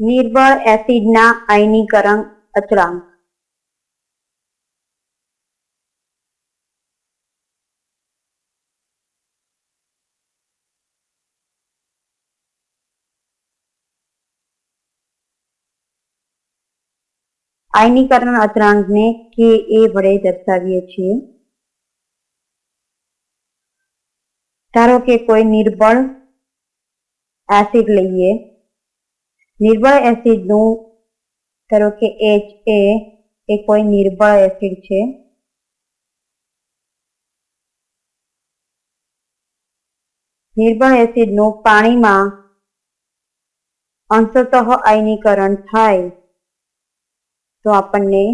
નિર્બળ એસિડના આયનીકરણ અચળાંક. આયનીકરણ અચળાંકને કે એ વડે દર્શાવીએ છીએ. ધારો કે કોઈ નિર્બળ એસિડ લઈએ. નિર્બળ એસિડનું ધારો કે એચ એ એ કોઈ નિર્બળ એસિડ છે. નિર્બળ એસિડનું પાણીમાં અંશતઃ આયનીકરણ થાય, તો આપણને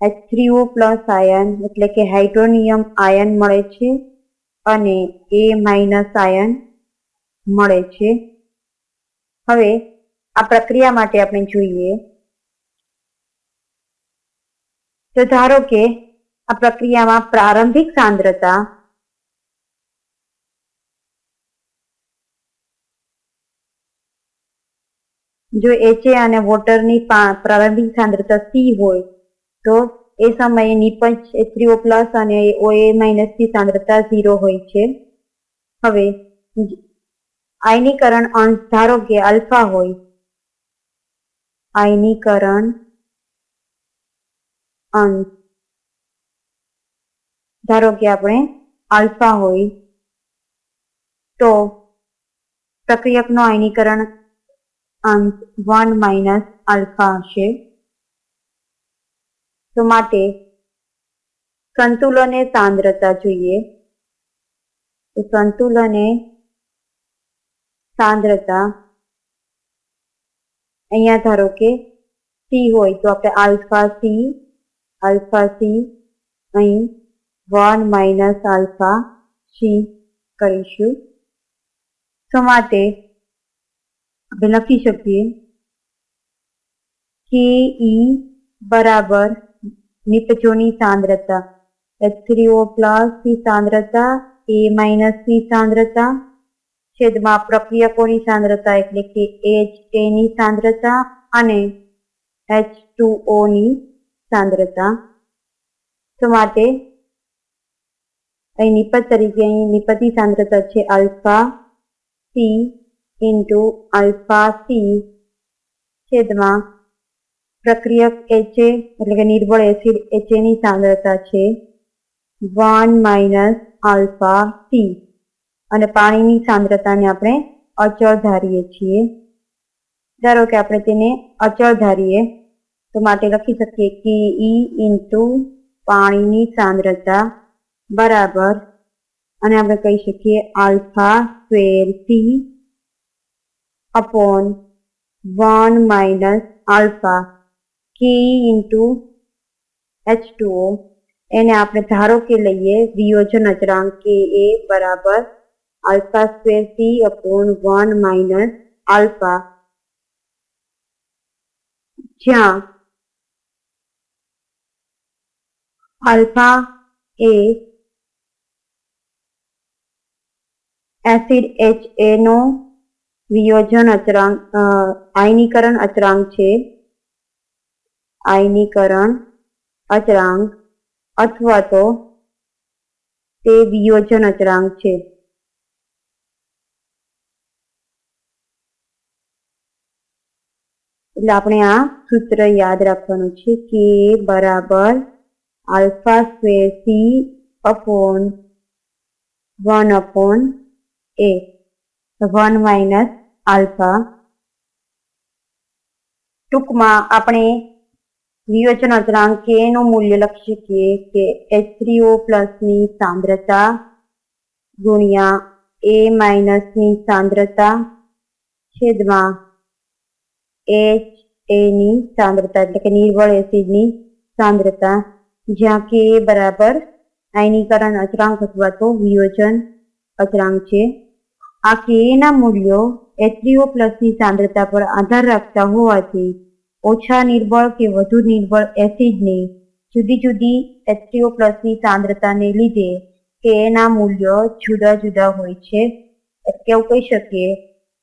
એચ થ્રીઓ પ્લસ આયન એટલે કે હાઇડ્રોનિયમ આયન મળે છે અને એ માઇનસ આયન મળે છે. હવે આ પ્રક્રિયા માટે આપણે જોઈએ. તો ધારો કે આ પ્રક્રિયામાં પ્રારંભિક સાંદ્રતા જો એચએ અને વોટરની પ્રારંભિક સાંદ્રતા સી હોય, તો એ સમયે નિપજ થ્રીઓ પ્લસ અને ઓએ માઇનસની સાંદ્રતા ઝીરો હોય છે. હવે, આયનીકરણ અંશ ધારો કે આલ્ફા હોય આયનીકરણ અંશ ધારો કે આપણે આલ્ફા હોય તો પ્રક્રિયકનો આયનીકરણ અંશ વન માઇનસ આલ્ફા હશે. તો માટે સંતુલને સાંદ્રતા જોઈએ. સંતુલને સાંદ્રતા અહીંયા ધારો કે સી હોય તો આપણે આલ્ફા સી આલ્ફા સી અહીં વન માઇનસ આલ્ફા સી કરીશું. તો માટે આપણે લખી શકીએ કે ઈ બરાબર નિપજોની સાંદ્રતા. એચ થ્રીઓ પ્લસની સાંદ્રતા એ માઇનસની સાંદ્રતા છેદમાં પ્રક્રિયકોની સાંદ્રતા એટલે કે એચ એની સાંદ્રતા અને એચ ટુ ઓ ની સાંદ્રતા. તો માટે અહીં નિપજ તરીકે અહીં નિપજની સાંદ્રતા છે alpha C into alpha C છેદમાં પ્રક્રિયક એચએ એટલે કે નિર્બળ એસિડ એચની સાંદ્રતા છે. વન માઇનસ આલ્ફા સી અને પાણીની સાંદ્રતાને આપણે અચળ ધારીએ છીએ. ધારો કે આપણે તેને અચળ ધારીએ, તો માટે લખી શકીએ કે ઈ ઇન્ટુ પાણીની સાંદ્રતા બરાબર, અને આપણે કહી શકીએ alpha square C upon one minus alpha કે ઇન્ટુ એચ ટુઓ એને આપણે ધારો કે લઈએ, વિયોજન અચળાંક કે એ બરાબર alpha square p upon one minus alpha. જ્યાં આલ્ફા એ એસિડ એચ એ નો વિયોજન અચળાંક આયનીકરણ અચળાંક છે. આયનીકરણ અચળાંક અથવા તો તે વિયોજન અચળાંક છે. એટલે આપણે આ સૂત્ર યાદ રાખવાનું છે કે બરાબર alpha square C upon one upon A. One minus alpha. ટૂંકમાં આપણે વિયોજન અચળાંક કે નું મૂલ્ય લખી શકીએ કે એચ થ્રીઓ ની સાંદ્રતા ગુણ્યા એ માઇનસની સાંદ્રતા છેદમાં એચ એની સાંદ્રતા એટલે કે નિર્બળ એસિડની સાંદ્રતા, જ્યાં કે બરાબર આયનીકરણ અચળાંક અથવા તો વિયોજન અચળાંક છે. આ કે ના મૂલ્યો એચડીઓ પ્લસની સાંદ્રતા પર આધાર રાખતા હોવાથી ઓછા નિર્બળ કે વધુ નિર્બળ એસિડની જુદી જુદી એચડીઓ પ્લસની સાંદ્રતાને લીધે કે ના મૂલ્યો જુદા જુદા હોય છે. એટલે એવું કહી શકીએ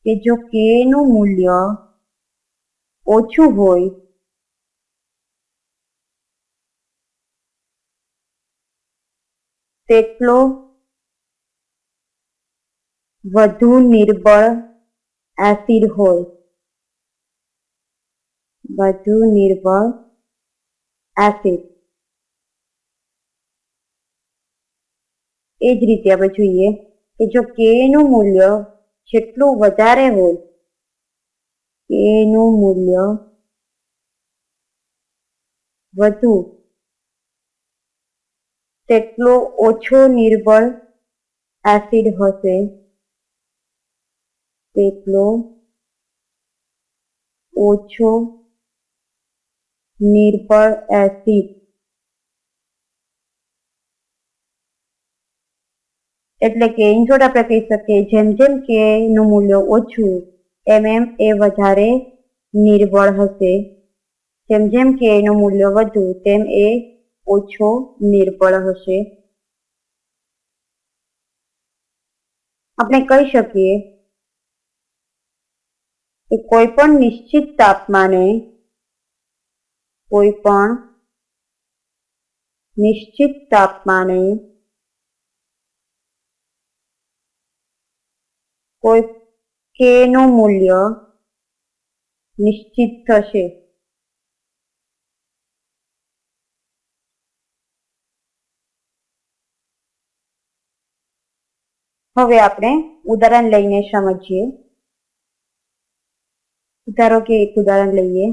કે જો કે નું મૂલ્ય ઓછું હોય. તેટલો વધુ નિર્બળ એસિડ હોય. વધુ નિર્બળ એસિડ. એ જ રીતે આપણે જોઈએ કે જો કે નું મૂલ્ય જેટલું વધારે હોય કે નું મૂલ્ય વધુ. તેટલો ઓછો નિર્બળ એસિડ હશે. તેટલો ઓછો નિર્બળ એસિડ. એટલે કે ઇન આપણે કહી શકીએ, જેમ જેમ કે નું મૂલ્ય ઓછું એમ એમ એ વધારે નિર્બળ હશે. જેમ જેમ કે એનું મૂલ્ય વધુ, તેમ એ ઓછો નિર્બળ હશે. આપણે કહી શકીએ કે કોઈ પણ નિશ્ચિત તાપમાને કોઈ પણ નિશ્ચિત તાપમાને કોઈ કે નું મૂલ્ય નિશ્ચિત થશે હવે આપણે ઉદાહરણ લઈને સમજીએ ધારો કે એક ઉદાહરણ લઈએ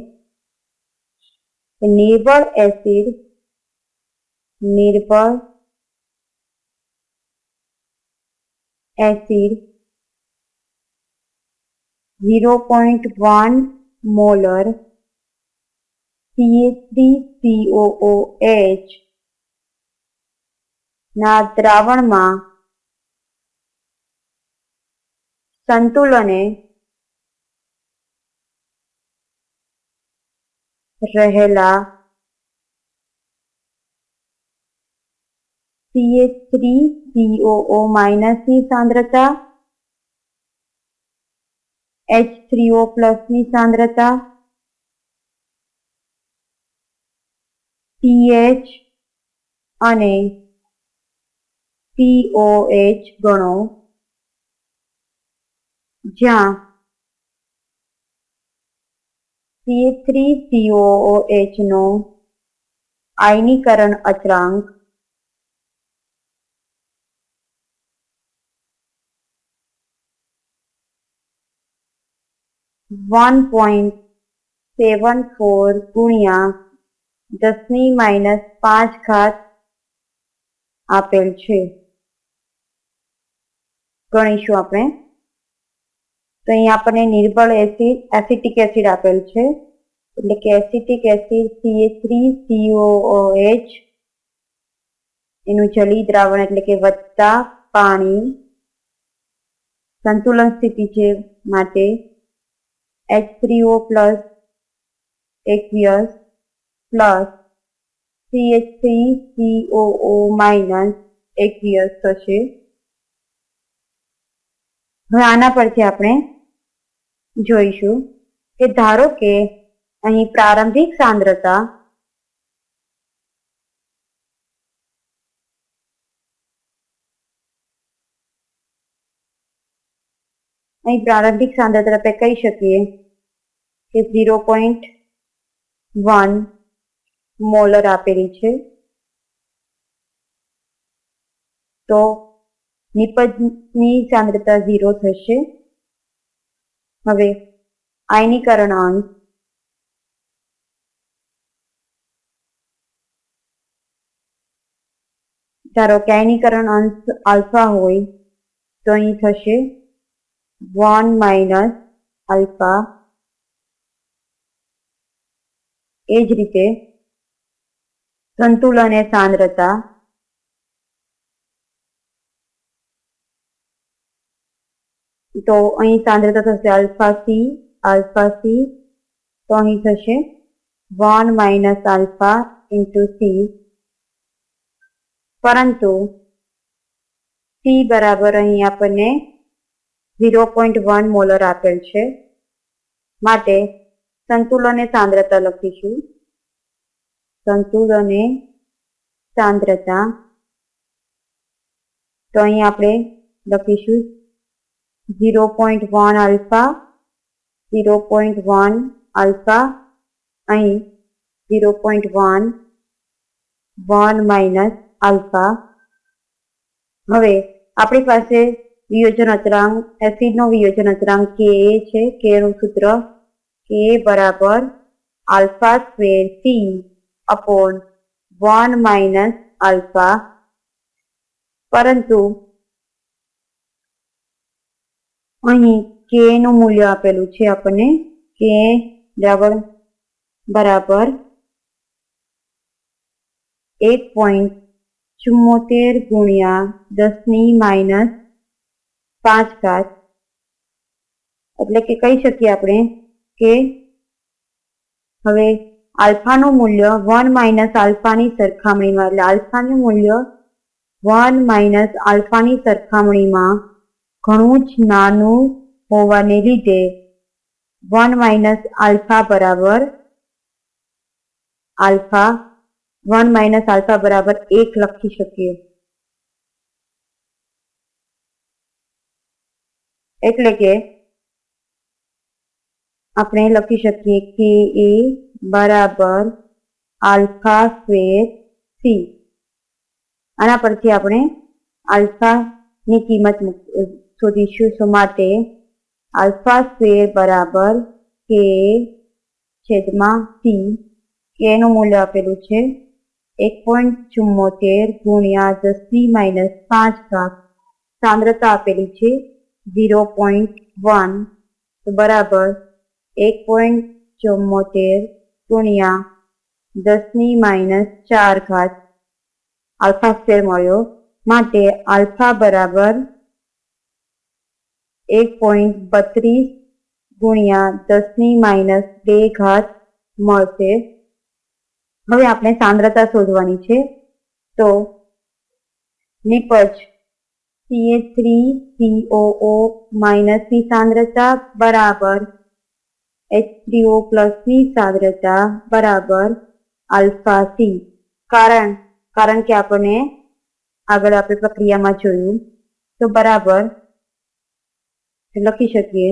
નિર્બળ એસિડ નિર્બળ એસિડ 0.1 મોલર CH3COOH ના દ્રાવણમાં સંતુલને રહેલા CH3COO ની સાંદ્રતા H3O ની સાંદ્રતા. pH અને COH ગણો. જ્યાં CH3COOH નો આયનીકરણ અચળાંક વન પોઈન્ટ સેવન ફોર ગુણ્યા દસની માઇનસ પાંચ ઘાત આપેલ છે ગણીશું આપણે તો અહીં આપણને નિર્બળ એસિડ એસિટિક એસિડ આપેલ છે એટલે કે acetic acid CA three COH એનું જલી દ્રાવણ એટલે કે વત્તા પાણી સંતુલન સ્થિતિ છે માટે H three O plus aqueous plus CH three COO minus aqueous થશે. હવે આના પરથી આપણે જોઈશું કે ધારો કે અહીં પ્રારંભિક સાંદ્રતા અહીં પ્રારંભિક સાંદ્રતા આપણે કહી શકીએ કે ઝીરો પોઈન્ટ વન મોલર આપેલી છે. તો નિપજની સાંદ્રતા ઝીરો થશે. હવે આયનીકરણ અંશ. ધારો કે આયનીકરણ અંશ આલ્ફા હોય તો અહીં થશે વન માઇનસ આલ્ફા એ જ રીતે સંતુલન એ સાંદ્રતા તો અહીં સાંદ્રતા થશે આલ્ફા સી આલ્ફા સી, તો અહીં થશે one minus alpha into C. પરંતુ સી બરાબર અહીં આપણને ઝીરો પોઈન્ટ વન મોલર આપેલ છે. માટે સંતુલને સાંદ્રતા લખીશું. સંતુલને સાંદ્રતા. તો અહીં આપણે લખીશું zero point one alpha, zero point one alpha. અહીં zero point one one minus alpha. હવે આપણી પાસે વિયોજન અચરાંક એસિડનો વિયોજન અચરાંક કે છે. કે નું સૂત્ર કે બરાબર alpha square C upon one minus alpha. પરંતુ અહીં કે નું મૂલ્ય આપેલું છે આપણને કે બરાબર બરાબર એક પોઈન્ટ ચુમ્મોતેર ગુણ્યા દસની માઇનસ પાંચ ઘાત. એટલે કે કહી શકીએ આપણે કે હવે આલ્ફાનું મૂલ્ય વન માઇનસ આલ્ફાની સરખામણીમાં, એટલે આલ્ફાનું મૂલ્ય વન માઇનસ આલ્ફાની સરખામણીમાં ઘણું જ નાનું હોવાને લીધે વન માઇનસ આલ્ફા બરાબર આલ્ફા, વન માઇનસ આલ્ફા બરાબર એક લખી શકીએ. એટલે કે આપણે લખી શકીએ કે એ બરાબર આલ્ફા સ્ક્વેર સી. આના પરથી આપણે આલ્ફાની કિંમત શોધીશું. શું માટે આલ્ફા સ્ક્વેર બરાબર કે છેદમાં સી. કેનું મૂલ્ય આપેલું છે એક પોઈન્ટ ચુમ્મોતેર ગુણ્યા દસની માઇનસ પાંચ ભાગ સાંદ્રતા આપેલી છે ઝીરો પોઈન્ટ વન. બરાબર એક પોઈન્ટ ચુમ્મોતેર ગુણ્યા દસની માઇનસ ચાર ઘાત આલ્ફા સ્ક્વેર મળ્યો. માટે આલ્ફા બરાબર એક પોઈન્ટ બત્રીસ ગુણ્યા દસની માઇનસ બે ઘાત મળશે. હવે આપણે સાંદ્રતા શોધવાની છે. તો નિપજ સીએ થ્રી COO માઇનસની સાંદ્રતા બરાબર H3O પ્લસની સાંદ્રતા બરાબર આલ્ફા સી કારણ કારણ કે આપણે આગળ આપણે પ્રક્રિયામાં જોયું તો બરાબર લખી શકીએ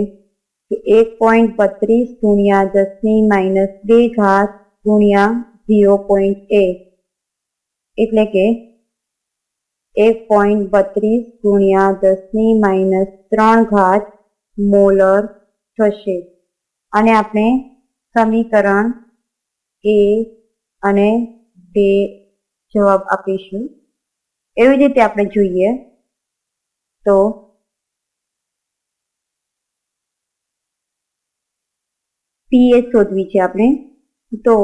કે એક પોઈન્ટ બત્રીસ ગુણ્યા દસની માઇનસ બે ઘાત ગુણ્યા ઝીરો પોઈન્ટ એક. એટલે કે એક પોઈન્ટ બત્રીસ ગુણ્યા દસની માઇનસ ત્રણ ઘાત મોલર થશે. અને આપણે સમીકરણ એ અને બે જવાબ આપીશું. એવી રીતે આપણે જોઈએ તો પીએચ શોધવી છે આપણે. તો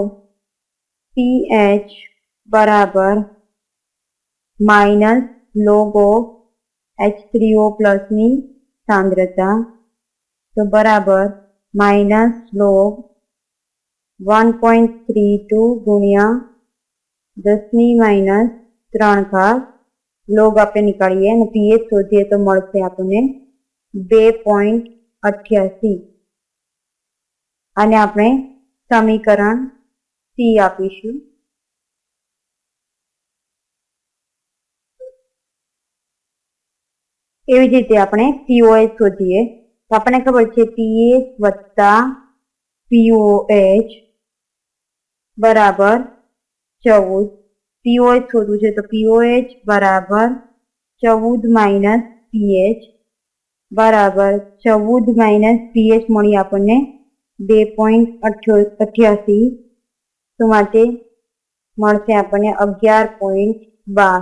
પીએચ બરાબર minus log of H three O પ્લસની સાંદ્રતા. તો બરાબર minus log one point three two ગુણ્યા દસની માઇનસ ત્રણ ઘાત લોગ આપણે નીકાળીએ અને પીએચ શોધીએ તો મળશે આપણને બે પોઈન્ટ અઠ્યાસી અને આપણે સમીકરણ સી આપીશું એવી જ રીતે આપણે સીઓએ શોધીએ તો આપણને ખબર છે પીએચ વત્તા પીઓએચ બરાબર ચૌદ. પીઓએચ શોધવું છે તો પીઓએચ બરાબર ચૌદ માઇનસ પીએચ બરાબર ચૌદ માઇનસ પીએચ મળી આપણને બે પોઈન્ટ અઠ્યાસી. તો માટે? મળશે આપણને અગિયાર પોઈન્ટ બાર.